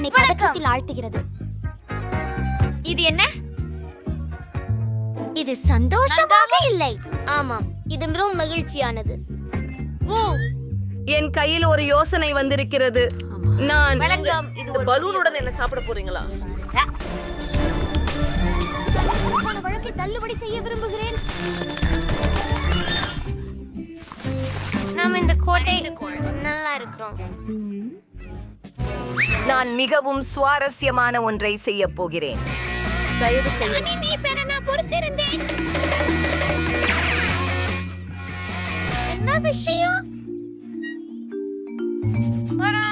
என்னை பதற்றத்தில் ஆழ்த்துகிறது. இது என்ன? இது சந்தோஷமாக இல்லை. ஆமாம் இது மிகவும் மகிழ்ச்சியானது. ஓ என் கையில் ஒரு யோசனை வந்திருக்கிறது. நான் இந்த பலூனுடன் என்ன சாப்பிட போறீங்களா? போன வழக்கை தள்ளுபடி செய்ய விரும்புகிறேன். நாம் இந்த கோட்டை நல்லா இருக்கிறோம் நான் மிகவும் சுவாரஸ்யமான ஒன்றை செய்ய போகிறேன். தயவு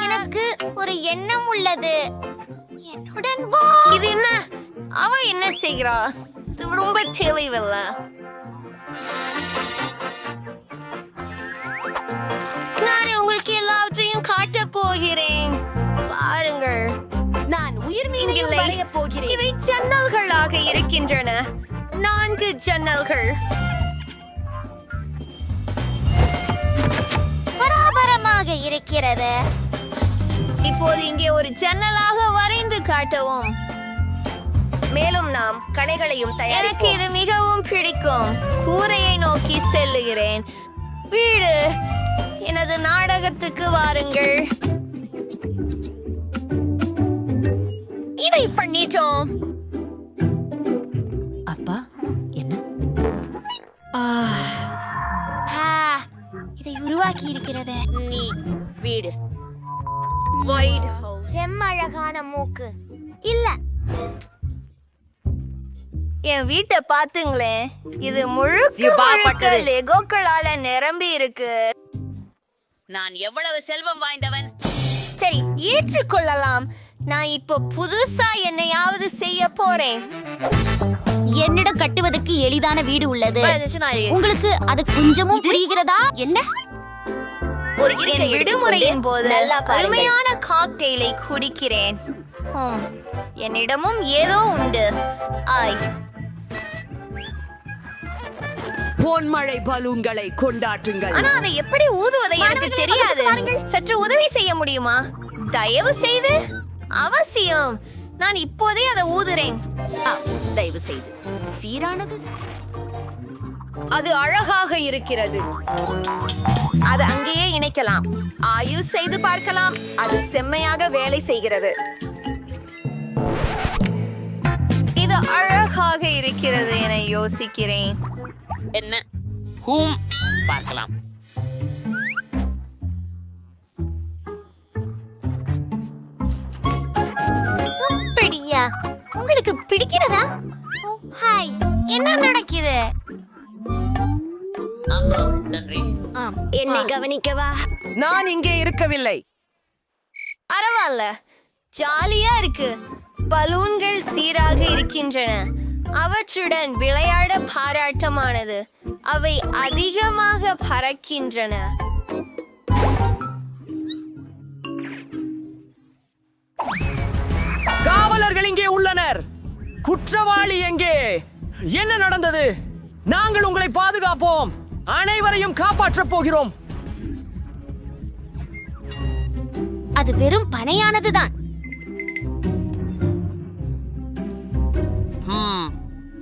எனக்கு ஒரு எண்ணம் உள்ளது. என்னுடன் வா. இது என்ன? அவ என்ன செய்கிறா? இது ரொம்ப தெளிவில்ல. நான் உங்களுக்கு எல்லாவற்றையும் காட்ட போகிறேன். நான் உயிர் மீன்களை வரைய போகிறேன். இவை ஜன்னல்களாக இருக்கின்றன. நான்கு ஜன்னல்கள். பராபரமாக இருக்கிறது. இப்போது இங்கே ஒரு ஜன்னலாக வரைந்து காட்டவும். மேலும் நாம் கணைகளையும் எனக்கு இது மிகவும் பிடிக்கும். கூரையை நோக்கி செல்லுகிறேன். வீடு. எனது நாடகத்துக்கு வாருங்கள். இதை பண்ணிட்டோம் அப்பா என்ன? இதை உருவாக்கி இருக்கிறது. நீ வீடு. செம்மழகான மூக்கு. இல்ல. என் வீட்டை பாத்துங்களேன் இது முழுக்க முழுக்க லெகோக்களால நிரம்பி இருக்கு. நான் எவ்வளவு செல்வம் வாய்ந்தவன்? சரி ஏற்றுக்கொள்ளலாம். நான் இப்போ புதுசா என்னையாவது செய்ய போறேன். என்னிடம் கட்டுவதற்கு எளிதான வீடு உள்ளது. உங்களுக்கு அது கொஞ்சமும் புரிகிறதா? என்ன? ஒரு விடுமுறையின் போது அருமையான காக்டெயிலை குடிக்கிறேன். என்னிடமும் ஏதோ உண்டு. ஆய். பொன்மழை பலூன்களை கொண்டாட்டுங்கள். ஆனா அதை எப்படி ஊதுவதை எனக்கு தெரியாது. சற்று உதவி செய்ய முடியுமா? தயவு செய்து அவசியம். நான் இப்போதே அதை ஊதுறேன். தயவு செய்து. சீரானது. அது அழகாக இருக்கிறது. அது அங்கேயே இணைக்கலாம். ஆயு செய்து பார்க்கலாம். அது செம்மையாக வேலை செய்கிறது. இது அழகாக இருக்கிறது என யோசிக்கிறேன். என்ன? ஹூம். பார்க்கலாம். பிடிக்கிறதா? ஹாய். என்ன நடக்குது? ஆமாம் நன்றி. ஆம் என்னை கவனிக்கவா நான் இங்கே இருக்கவில்லை. பரவாயில்ல ஜாலியா இருக்கு. பலூன்கள் சீராக இருக்கின்றன. அவற்றுடன் விளையாட பாராட்டமானது. அவை அதிகமாக பறக்கின்றன. காவலர்கள் இங்கே உள்ளனர். குற்றவாளி எங்கே? என்ன நடந்தது? நாங்கள் உங்களை பாதுகாப்போம். அனைவரையும் காப்பாற்றப் போகிறோம். அது வெறும் பனையானதுதான்.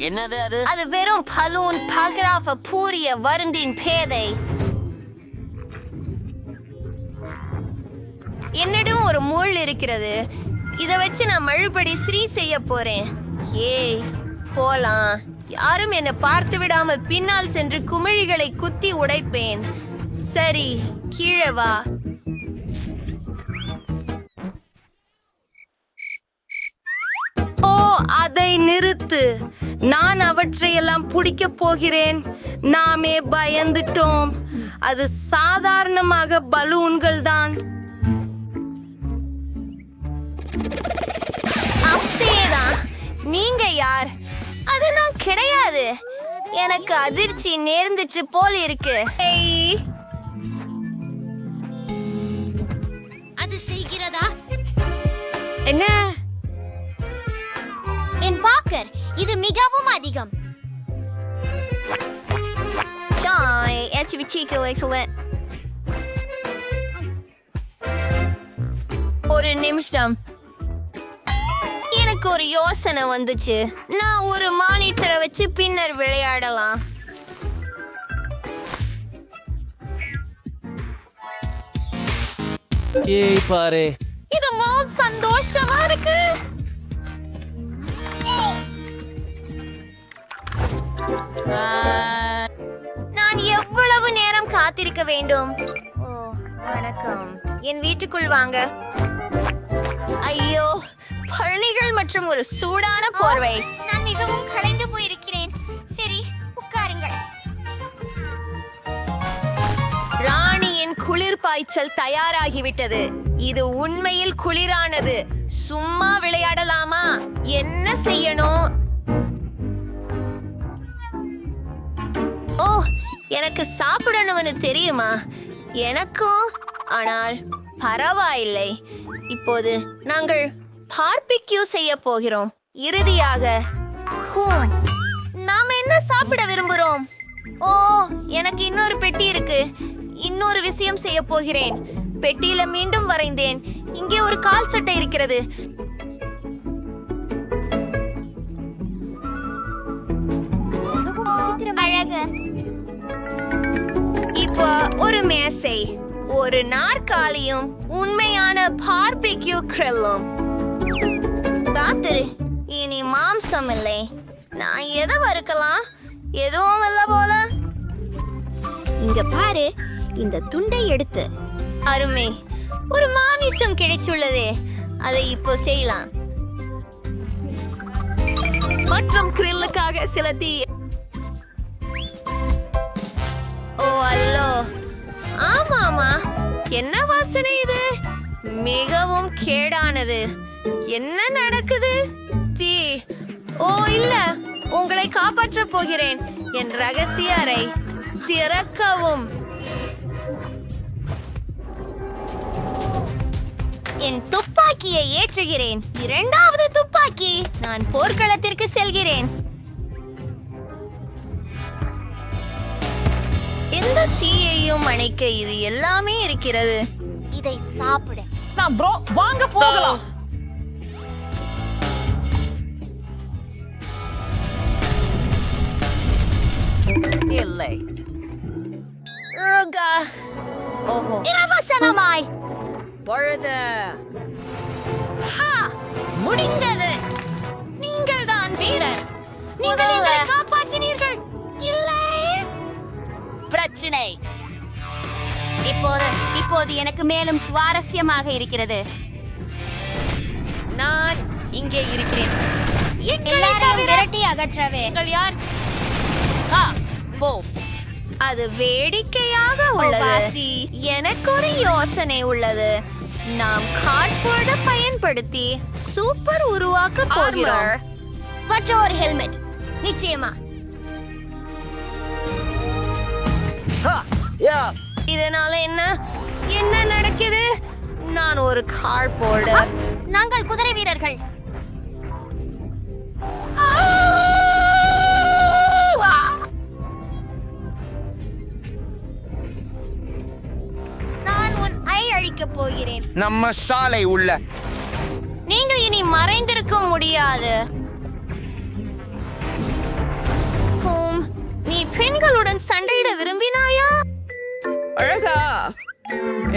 என்னது அது? அது வெறும் பலூன் பகராஃப பூரிய வருந்தின் பேதை. என்னிடம் ஒரு முள் இருக்கிறது. இத வச்சு நான் மழுபடி ஸ்ரீ செய்ய போறேன். ஏய் போலாம். யாரும் என்னை பார்த்து விடாமல் பின்னால் சென்று குமிழிகளை குத்தி உடைப்பேன். சரி கீழே வா. ஓ அதை நிறுத்து. நான் அவற்றையெல்லாம் பிடிக்கப் போகிறேன். நாமே பயந்துட்டோம். அது சாதாரணமாக பலூன்கள் தான் கிடையாது. எனக்கு அதிர்ச்சி நேர்ந்துச்சு போல் இருக்கு. அது செய்கிறதா? என்ன? என் பாக்கர் இது மிகவும் அதிகம். Chai, esse chico excellent. ஒரு நிமிஷம். எனக்கு ஒரு யோசனை வந்துச்சு. நான் ஒரு மானிட்டரை வச்சு பின்னர் விளையாடலாம். ஏய் பாரு. இது மோல் சந்தோஷமா இருக்கு. நான் எவ்வளவு நேரம் காத்திருக்க வேண்டும்? ஓ வணக்கம். என் வீட்டுக்குள் வாங்க. ஐயோ. பழனிகள் மற்றும் ஒரு சூடான போர்வை. நான் மிகவும் களைந்து போயிருக்கிறேன். சரி உட்காருங்கள். ராணியின் குளிர் பாய்ச்சல் தயாராகிவிட்டது. இது உண்மையில் குளிரானது. சும்மா விளையாடலாமா? என்ன செய்யணும்? ஓ எனக்கு சாப்பிடணும்னு தெரியுமா? எனக்கும். ஆனால் பரவாயில்லை. இப்போது நாங்கள் பார்பிக்யூ செய்ய போகிறோம். இறுதியாக ஹூம் நாம என்ன சாப்பிட விரும்புகிறோம் ஓ எனக்கு இன்னொரு பெட்டி இருக்கு. இன்னொரு விஷயம் செய்ய போகிறேன். பெட்டியில மீண்டும் வரைந்தேன். இங்கே ஒரு கால் சட்டை இருக்கிறது. அழகு. இப்போ ஒரு மேசை. ஒரு நாற்காலியும் உண்மையான பார்பிக்யூ கிரில்லும் காத்திரு. இனி மாம்சம் இல்லை நான் எதை வறுக்கலாம் எதுவும் இல்ல போல. இங்க பாரு இந்த துண்டை எடுத்து. அருமை ஒரு மாமிசம் கிடைச்சுள்ளதே. அதை இப்போ செய்யலாம். மற்றும் கிரில்லுக்காக சில தீ ஓ அல்லோ. ஆமாமா. என்ன வாசனை இது? மிகவும் கேடானது. என்ன நடக்குது? தீ ஓ இல்ல உங்களை காப்பாற்றப் போகிறேன். என் ரகசிய அறை திறக்கவும். என் துப்பாக்கியை ஏற்றுகிறேன். இரண்டாவது துப்பாக்கி. நான் போர்க்களத்திற்கு செல்கிறேன். எந்த தீயையும் அணைக்க இது எல்லாமே இருக்கிறது. இதை சாப்பிட. நான் ப்ரோ வாங்க போகலாம். இல்லை ருகா. இலவசமாய் பொழுது! முடிந்தது நீங்கள் தான் வீரர் நீங்கள் எங்களை காப்பாற்றினீர்கள் இல்லை பிரச்சனை இப்போது இப்போது எனக்கு மேலும் சுவாரஸ்யமாக இருக்கிறது. நான் இங்கே இருக்கிறேன். எல்லாரையும் விரட்டி அகற்றவே. நீங்கள் யார்? ஹா போ அது வேடிக்கையாக உள்ளது. எனக்கு ஒரு யோசனை உள்ளது. நாம் கார்ட்போர்டை பயன்படுத்தி சூப்பர் உருவாக்க போகிறோம். மற்றும் ஒரு ஹெல்மெட் நிச்சயமா இதனால என்ன? என்ன நடக்குது? நான் ஒரு கார்ட்போர்டு நாங்கள் குதிரை வீரர்கள். ஐ அழிக்கப் போகிறேன். நம்ம சாலை உள்ள. நீங்கள் இனி மறைந்திருக்க முடியாது. ஹூம், நீ பெண்களுடன் சண்டையிட விரும்பினாயா? அழகா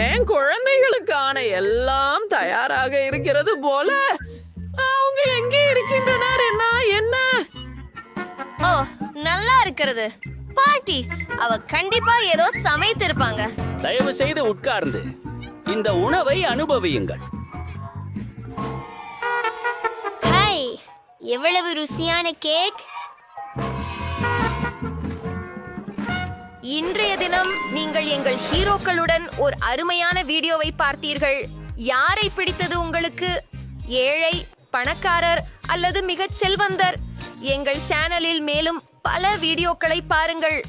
என் குழந்தைகளுக்கான எல்லாம் தயாராக இருக்கிறது போல அவங்க எங்கே இருக்கின்றனர் என்ன என்ன? ஓ நல்லா இருக்கிறது. பாட்டி அவ கண்டிப்பா ஏதோ சமைத்திருப்பாங்க. தயவு செய்து உட்கார்ந்து. இந்த உணவை அனுபவியுங்கள். ஹாய் எவ்வளவு ருசியான கேக்? இன்றைய தினம் நீங்கள் எங்கள் ஹீரோக்களுடன் ஒரு அருமையான வீடியோவை பார்த்தீர்கள். யாரை பிடித்தது உங்களுக்கு? ஏழை பணக்காரர் அல்லது மிகச் செல்வந்தர்? எங்கள் சேனலில் மேலும் பல வீடியோக்களை பாருங்கள்.